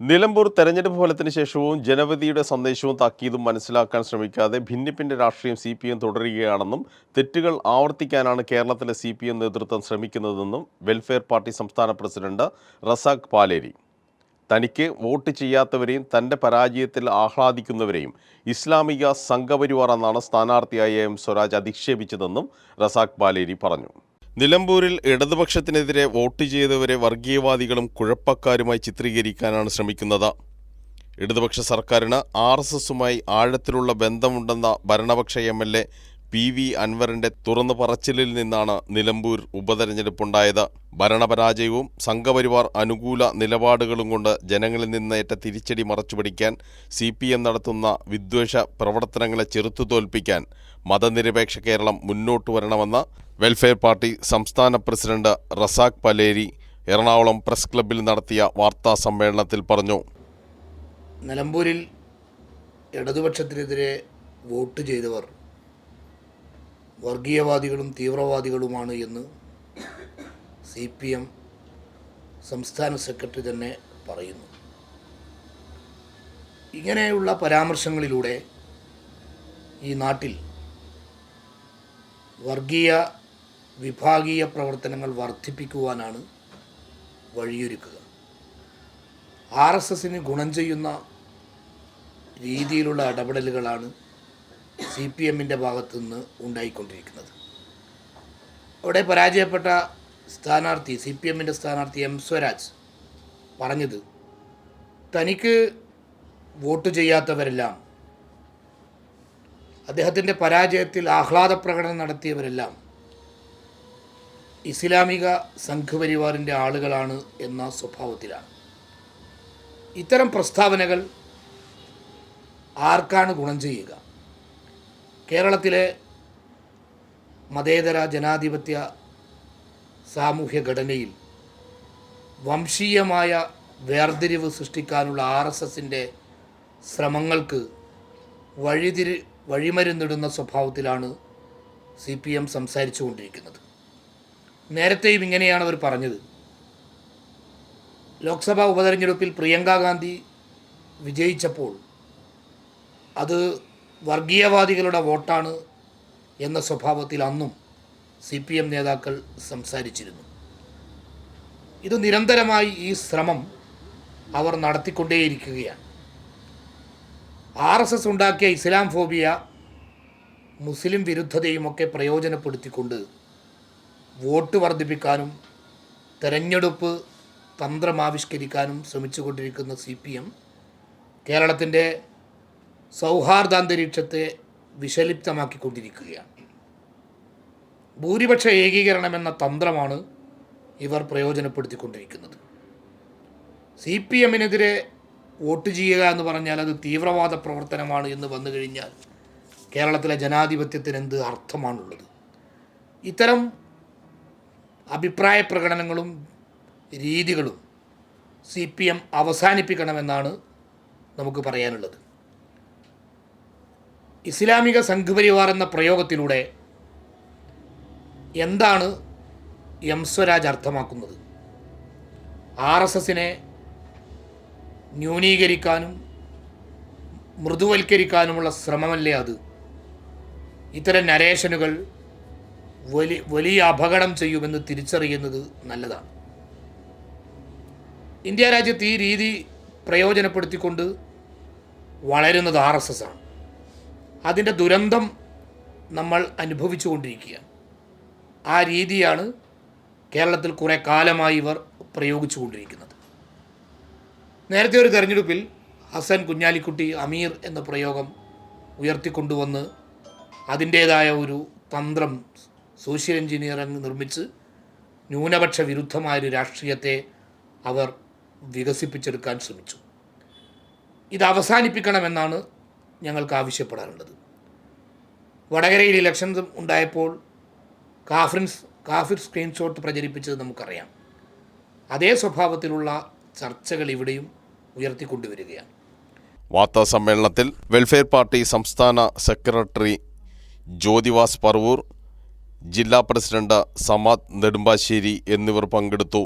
നിലമ്പൂർ തെരഞ്ഞെടുപ്പ് ഫലത്തിന് ശേഷവും ജനവധിയുടെ സന്ദേശവും താക്കീതും മനസ്സിലാക്കാൻ ശ്രമിക്കാതെ ഭിന്നിപ്പിന്റെ രാഷ്ട്രീയം സി പി എം തുടരുകയാണെന്നും തെറ്റുകൾ ആവർത്തിക്കാനാണ് കേരളത്തിലെ സി പി എം നേതൃത്വം ശ്രമിക്കുന്നതെന്നും വെൽഫെയർ പാർട്ടി സംസ്ഥാന പ്രസിഡന്റ് റസാഖ് പാലേരി. തനിക്ക് വോട്ട് ചെയ്യാത്തവരെയും തന്റെ പരാജയത്തിൽ ആഹ്ലാദിക്കുന്നവരെയും ഇസ്ലാമിക സംഘപരിവാർ എന്നാണ് സ്ഥാനാർത്ഥിയായ എം സ്വരാജ് അധിക്ഷേപിച്ചതെന്നും റസാഖ് പാലേരി പറഞ്ഞു. നിലമ്പൂരിൽ ഇടതുപക്ഷത്തിനെതിരെ വോട്ട് ചെയ്തവരെ വർഗീയവാദികളും കുഴപ്പക്കാരുമായി ചിത്രീകരിക്കാനാണ് ശ്രമിക്കുന്നത്. ഇടതുപക്ഷ സർക്കാരിന് ആർ എസ് എസുമായി ആഴത്തിലുള്ള ബന്ധമുണ്ടെന്ന ഭരണപക്ഷ M L A P V അൻവറിന്റെ തുറന്നു പറച്ചിലിൽ നിന്നാണ് നിലമ്പൂർ ഉപതെരഞ്ഞെടുപ്പുണ്ടായത്. ഭരണപരാജയവും സംഘപരിവാർ അനുകൂല നിലപാടുകളും കൊണ്ട് ജനങ്ങളിൽ നിന്നേറ്റ തിരിച്ചടി മറച്ചുപിടിക്കാൻ സി പി എം നടത്തുന്ന വിദ്വേഷ പ്രവർത്തനങ്ങളെ ചെറുത്തു തോൽപ്പിക്കാൻ മതനിരപേക്ഷ കേരളം മുന്നോട്ടു വരണമെന്ന് വെൽഫെയർ പാർട്ടി സംസ്ഥാന പ്രസിഡന്റ് റസാഖ് പലേരി എറണാകുളം പ്രസ് ക്ലബ്ബിൽ നടത്തിയ വാർത്താ സമ്മേളനത്തിൽ പറഞ്ഞു. നിലമ്പൂരിൽ ഇടതുപക്ഷത്തിനെതിരെ വോട്ട് ചെയ്തവർ വർഗീയവാദികളും തീവ്രവാദികളുമാണ് എന്ന് സി പി എം സംസ്ഥാന സെക്രട്ടറി തന്നെ പറയുന്നു. ഇങ്ങനെയുള്ള പരാമർശങ്ങളിലൂടെ ഈ നാട്ടിൽ വർഗീയ വിഭാഗീയ പ്രവർത്തനങ്ങൾ വർദ്ധിപ്പിക്കുവാനാണ് വഴിയൊരുക്കുക. ആർ എസ് എസിന് ഗുണം ചെയ്യുന്ന രീതിയിലുള്ള ഇടപെടലുകളാണ് സി പി എമ്മിന്റെ ഭാഗത്തു നിന്ന് ഉണ്ടായിക്കൊണ്ടിരിക്കുന്നത്. അവിടെ പരാജയപ്പെട്ട സ്ഥാനാർത്ഥി സി പി എമ്മിന്റെ സ്ഥാനാർത്ഥി എം സ്വരാജ് പറഞ്ഞത് തനിക്ക് വോട്ട് ചെയ്യാത്തവരെല്ലാം അദ്ദേഹത്തിന്റെ പരാജയത്തിൽ ആഹ്ലാദ പ്രകടനം നടത്തിയവരെല്ലാം ഇസ്ലാമിക സംഘപരിവാറിന്റെ ആളുകളാണ് എന്ന സ്വഭാവത്തിലാണ്. ഇത്തരം പ്രസ്താവനകൾ ആർക്കാണ് ഗുണം ചെയ്യുക? കേരളത്തിലെ മതേതര ജനാധിപത്യ സാമൂഹ്യ ഘടനയിൽ വംശീയമായ വേർതിരിവ് സൃഷ്ടിക്കാനുള്ള ആർ എസ് എസിന്റെ ശ്രമങ്ങൾക്ക് വഴിതിരി വഴിമരുന്നിടുന്ന സ്വഭാവത്തിലാണ് സി പി എം സംസാരിച്ചു കൊണ്ടിരിക്കുന്നത് നേരത്തെയും ഇങ്ങനെയാണ് അവർ പറഞ്ഞത്. ലോക്സഭാ ഉപതെരഞ്ഞെടുപ്പിൽ പ്രിയങ്ക ഗാന്ധി വിജയിച്ചപ്പോൾ അത് വർഗീയവാദികളുടെ വോട്ടാണ് എന്ന സ്വഭാവത്തിൽ അന്നും സി പി എം നേതാക്കൾ സംസാരിച്ചിരുന്നു. ഇത് നിരന്തരമായി ഈ ശ്രമം അവർ നടത്തിക്കൊണ്ടേയിരിക്കുകയാണ്. ആർ എസ് എസ് ഉണ്ടാക്കിയ ഇസ്ലാം ഫോബിയ മുസ്ലിം വിരുദ്ധതയുമൊക്കെ പ്രയോജനപ്പെടുത്തിക്കൊണ്ട് വോട്ട് വർദ്ധിപ്പിക്കാനും തെരഞ്ഞെടുപ്പ് തന്ത്രമാവിഷ്കരിക്കാനും ശ്രമിച്ചുകൊണ്ടിരിക്കുന്ന സി പി എം കേരളത്തിന്റെ സൗഹാർദ്ദാന്തരീക്ഷത്തെ വിഷലിപ്തമാക്കിക്കൊണ്ടിരിക്കുകയാണ്. ഭൂരിപക്ഷ ഏകീകരണം എന്ന തന്ത്രമാണ് ഇവർ പ്രയോജനപ്പെടുത്തിക്കൊണ്ടിരിക്കുന്നത്. സി പി എമ്മിനെതിരെ വോട്ട് ചെയ്യുക എന്ന് പറഞ്ഞാൽ അത് തീവ്രവാദ പ്രവർത്തനമാണ് എന്ന് വന്നു കഴിഞ്ഞാൽ കേരളത്തിലെ ജനാധിപത്യത്തിന് എന്ത് അർത്ഥമാണുള്ളത്? ഇത്തരം അഭിപ്രായ പ്രകടനങ്ങളും രീതികളും സി പി എം അവസാനിപ്പിക്കണമെന്നാണ് നമുക്ക് പറയാനുള്ളത്. ഇസ്ലാമിക സംഘപരിവാർ എന്ന പ്രയോഗത്തിലൂടെ എന്താണ് എം സ്വരാജ് അർത്ഥമാക്കുന്നത്? ആർ എസ് എസിനെ ന്യൂനീകരിക്കാനും മൃദുവൽക്കരിക്കാനുമുള്ള ശ്രമമല്ലേ അത്? ഇത്തരം നരേഷനുകൾ വലി വലിയ അപകടം ചെയ്യുമെന്ന് തിരിച്ചറിയുന്നത് നല്ലതാണ്. ഇന്ത്യ രാജ്യത്ത് ഈ രീതി പ്രയോജനപ്പെടുത്തിക്കൊണ്ട് വളരുന്നത് ആർ എസ് എസ് ആണ്. അതിന്റെ ദുരന്തം നമ്മൾ അനുഭവിച്ചു കൊണ്ടിരിക്കുകയാണ് ആ രീതിയാണ് കേരളത്തിൽ കുറേ കാലമായി ഇവർ പ്രയോഗിച്ചു കൊണ്ടിരിക്കുന്നത് നേരത്തെ ഒരു തെരഞ്ഞെടുപ്പിൽ ഹസൻ കുഞ്ഞാലിക്കുട്ടി അമീർ എന്ന പ്രയോഗം ഉയർത്തിക്കൊണ്ടുവന്ന് അതിന്റേതായ ഒരു തന്ത്രം സോഷ്യൽ എഞ്ചിനീയറിംഗ് നിർമ്മിച്ച് ന്യൂനപക്ഷ വിരുദ്ധമായൊരു രാഷ്ട്രീയത്തെ അവർ വികസിപ്പിച്ചെടുക്കാൻ ശ്രമിച്ചു. ഇത് അവസാനിപ്പിക്കണമെന്നാണ് ഞങ്ങൾക്ക് ആവശ്യപ്പെടാറുള്ളത് വടകരയിൽ ഇലക്ഷൻ ഉണ്ടായപ്പോൾ കാഫ്രിൻസ് കാഫിർ സ്ക്രീൻഷോട്ട് പ്രചരിപ്പിച്ചത് നമുക്കറിയാം. അതേ സ്വഭാവത്തിലുള്ള ചർച്ചകൾ ഇവിടെയും ഉയർത്തിക്കൊണ്ടുവരികയാണ്. വാർത്താ സമ്മേളനത്തിൽ വെൽഫെയർ പാർട്ടി സംസ്ഥാന സെക്രട്ടറി ജ്യോതിവാസ് പറവൂർ ജില്ലാ പ്രസിഡന്റ് സമാദ് നെടുമ്പാശ്ശേരി എന്നിവർ പങ്കെടുത്തു.